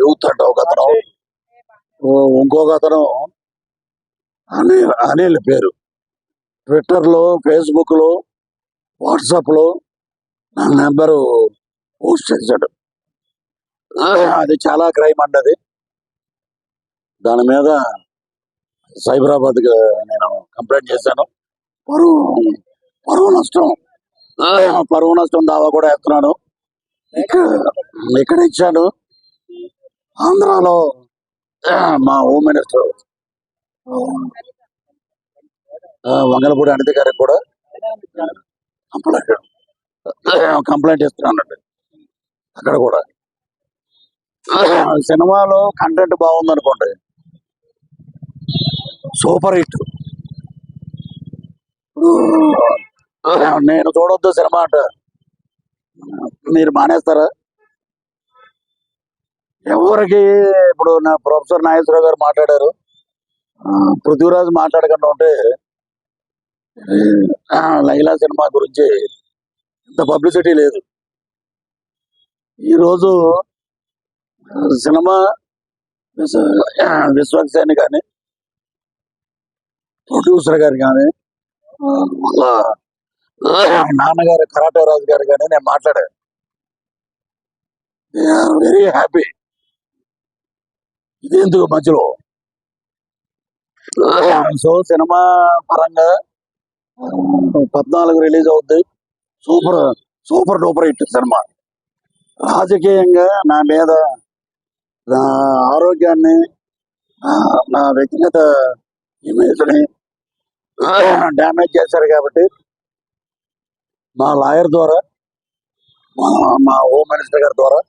Youth ఒక అతను. ఇంకొక అతను. అనిల్ అనిల్ పేరు. ట్విట్టర్లో ఫేస్బుక్లో వాట్సాప్లో నా నెంబరు పోస్ట్ చేశాడు. అది చాలా క్రైమ్ అండి అది దాని మీద సైబరాబాద్కి నేను కంప్లైంట్ చేశాను. పరువు పరువు నష్టం. పరువు నష్టం దావా కూడా ఎత్తున్నాను ఇక్కడ ఇక్కడ ఇచ్చాను ఆంధ్రాలో మా హోమ్ మినిస్టర్ వంగలపూడి అనిత గారికి కూడా కంప్లైంట్ కంప్లైంట్ ఇస్తున్నానండి అక్కడ కూడా. సినిమాలో కంటెంట్ బాగుంది అనుకోండి సూపర్ హిట్. నేను చూడొద్దు సినిమా అంట. మీరు మానేస్తారా? ఎవరికి ఇప్పుడు నా ప్రొఫెసర్ నాగేశ్వరరావు గారు మాట్లాడారు. ఆ, పృథ్వీరాజ్ మాట్లాడకుండా ఉంటే ఆ, లైలా సినిమా గురించి ఇంత పబ్లిసిటీ లేదు. ఈరోజు సినిమా విశ్వ- విశ్వక్సేన్ కానీ ప్రొడ్యూసర్ గారు కానీ వాళ్ళ నాన్నగారు కరాటే రాజు గారు కానీ నేను మాట్లాడాను. Very happy. ఇది ఎందుకు మధ్యలో? సో సినిమా పరంగా పద్నాలుగు రిలీజ్ అవుద్ది. Super super duper hit cinema. రాజకీయంగా నా మీద నా ఆరోగ్యాన్ని నా వ్యక్తిగత ఇమేజ్ని డ్యామేజ్ చేశారు కాబట్టి మా లాయర్ ద్వారా మా మా హోమ్ మినిస్టర్ గారి ద్వారా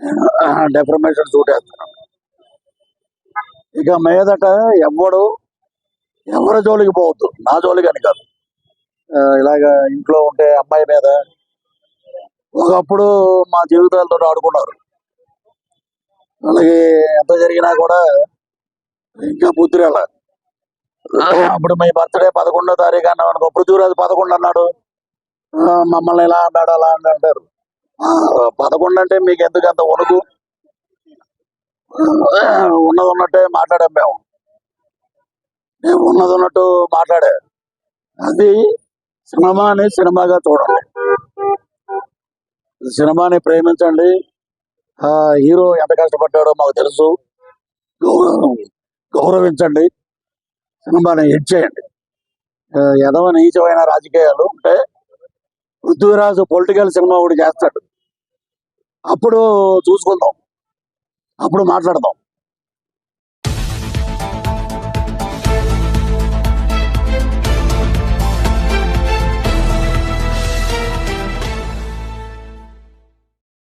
నేను డెఫర్మేషన్ సూట్ వేస్తున్నాను ఇక మీదట ఎవ్వడు ఎవరి జోలికి పోవద్దు. నా జోలికి అని కాదు. ఇలాగ ఇంట్లో ఉంటే అమ్మాయి మీద ఒకప్పుడు మా జీవితాలతో ఆడుకున్నారు. వాళ్ళకి ఎంత జరిగినా కూడా ఇంకా బుద్ధి రాల అప్పుడు మీ బర్త్డే పదకొండో తారీఖు అన్నాం అనుకో పృథ్వీరాజు పదకొండు అన్నాడు. ఆ, మమ్మల్ని ఇలా అన్నాడు అలా అంటారు. ఆ, పదకొండు అంటే మీకు ఎందుకు అంత వణుకు? ఉన్నది ఉన్నట్టే మాట్లాడాం మేము. నేను ఉన్నది ఉన్నట్టు మాట్లాడే. అది సినిమాని సినిమాగా చూడండి సినిమాని ప్రేమించండి. ఆ హీరో ఎంత కష్టపడ్డాడో మాకు తెలుసు. గౌరవం గౌరవించండి. సినిమాని హిట్ చేయండి. ఎదవ నీచమైన రాజకీయాలు ఉంటే పృథ్వీరాజు పొలిటికల్ సినిమా ఒకటి చేస్తాడు. అప్పుడు చూసుకుందాం. అప్పుడు మాట్లాడదాం